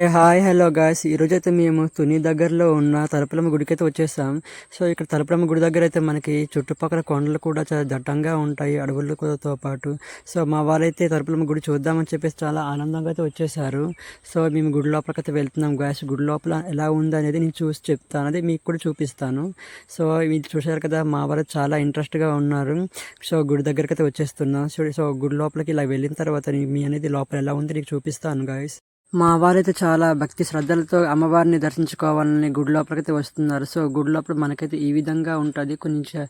Hi hello guys ఈరోజు అయితే మేము తుని దగ్గరలో ఉన్న తలుపులమ్మ గుడికి అయితే వచ్చేసాం. సో ఇక్కడ తలపలమ్మ గుడి దగ్గర అయితే మనకి చుట్టుపక్కల కొండలు కూడా చాలా దట్టంగా ఉంటాయి అడవులతో పాటు. సో మా వాళ్ళైతే తలుపులమ్మ గుడి చూద్దామని చెప్పేసి చాలా ఆనందంగా అయితే వచ్చేసారు. సో మేము గుడి లోపలికి అయితే వెళ్తున్నాం గాయస్ గుడి లోపల ఎలా ఉంది అనేది నేను చూసి చెప్తాను. అది మీకు కూడా చూపిస్తాను. సో ఇది చూసారు కదా మా వాళ్ళు చాలా ఇంట్రెస్ట్గా ఉన్నారు. సో గుడి దగ్గరికి అయితే వచ్చేస్తున్నాం. సో సో గుడి లోపలికి ఇలా వెళ్ళిన తర్వాత మీ అనేది లోపల ఎలా ఉంది నీకు చూపిస్తాను గాయస్ మా వారైతే చాలా భక్తి శ్రద్ధలతో అమ్మవారిని దర్శించుకోవాలని గుడి లోపలికైతే వస్తున్నారు. సో గుడి లోపల మనకైతే ఈ విధంగా ఉంటుంది. కొంచెం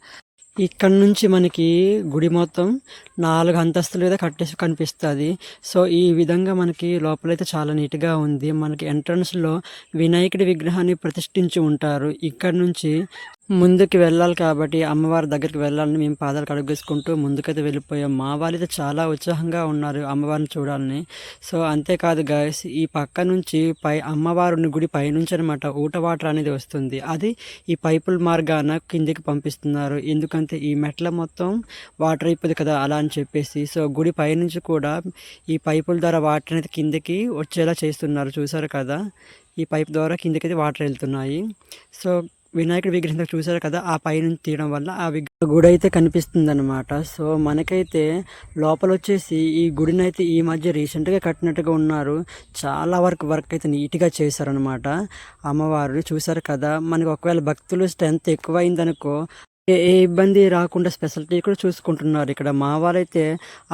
ఇక్కడ నుంచి మనకి గుడి మొత్తం నాలుగు అంతస్తులు అయితే కట్టేసి కనిపిస్తుంది. సో ఈ విధంగా మనకి లోపలైతే చాలా నీట్గా ఉంది. మనకి ఎంట్రన్స్లో వినాయకుడి విగ్రహాన్ని ప్రతిష్ఠించి ఉంటారు. ఇక్కడ నుంచి ముందుకు వెళ్ళాలి కాబట్టి అమ్మవారి దగ్గరికి వెళ్ళాలని మేము పాదాలు కడుగేసుకుంటూ ముందుకైతే వెళ్ళిపోయాం. మా వాళ్ళైతే చాలా ఉత్సాహంగా ఉన్నారు అమ్మవారిని చూడాలని. సో అంతేకాదు గాయస్ ఈ పక్క నుంచి పై అమ్మవారిని గుడి పైనుంచి అనమాట ఊట వాటర్ అనేది వస్తుంది. అది ఈ పైపుల మార్గాన కిందికి పంపిస్తున్నారు. ఎందుకంటే ఈ మెట్ల మొత్తం వాటర్ అయిపోతుంది కదా అలా అని చెప్పేసి. సో గుడి పైనుంచి కూడా ఈ పైపుల ద్వారా వాటర్ అనేది కిందికి వచ్చేలా చేస్తున్నారు. చూసారు కదా? ఈ పైప్ ద్వారా కిందకైతే వాటర్ వెళ్తున్నాయి. సో వినాయకుడి విగ్రహం చూసారు కదా ఆ పైనుంచి తీయడం వల్ల ఆ విగ్రహ గుడి అయితే కనిపిస్తుంది అనమాట సో మనకైతే లోపల వచ్చేసి ఈ గుడిని అయితే ఈ మధ్య రీసెంట్గా కట్టినట్టుగా ఉన్నారు. చాలా వరకు వర్క్ అయితే నీట్గా చేశారనమాట అమ్మవారు చూసారు కదా మనకు ఒకవేళ భక్తులు స్ట్రెంత్ ఎక్కువైందనుకో ఏ ఏ ఇబ్బంది రాకుండా స్పెషాలిటీ కూడా చూసుకుంటున్నారు. ఇక్కడ మా వారైతే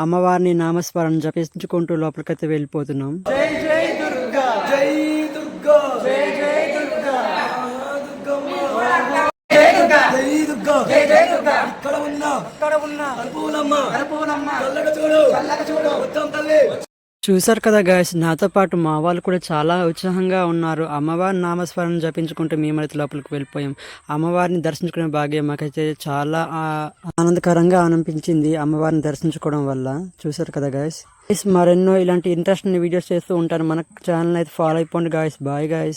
అమ్మవారిని నామస్మరణ జపించుకుంటూ లోపలికైతే వెళ్ళిపోతున్నాం. జై జై దుర్గా జై ఇక్కడ ఉన్న ఇక్కడ ఉన్న అల్పూలమ్మ అల్పూలమ్మ చల్లగా చూడు. చల్లగా చూడు. మొత్తం తల్లి. చూసారు కదా గాయస్ నాతో పాటు మా వాళ్ళు కూడా చాలా ఉత్సాహంగా ఉన్నారు. అమ్మవారి నామస్మరణ జపించుకుంటూ మేమైతే లోపలికి వెళ్ళిపోయాం. అమ్మవారిని దర్శించుకునే భాగ్యం మాకైతే చాలా ఆనందకరంగా అనిపించింది అమ్మవారిని దర్శించుకోవడం వల్ల. చూసారు కదా గాయస్ మరెన్నో ఇలాంటి ఇంట్రెస్టింగ్ వీడియోస్ చేస్తూ ఉంటాను మన ఛానల్ అయితే ఫాలో అయిపోండి గాయస్ బాయ్ గాయస్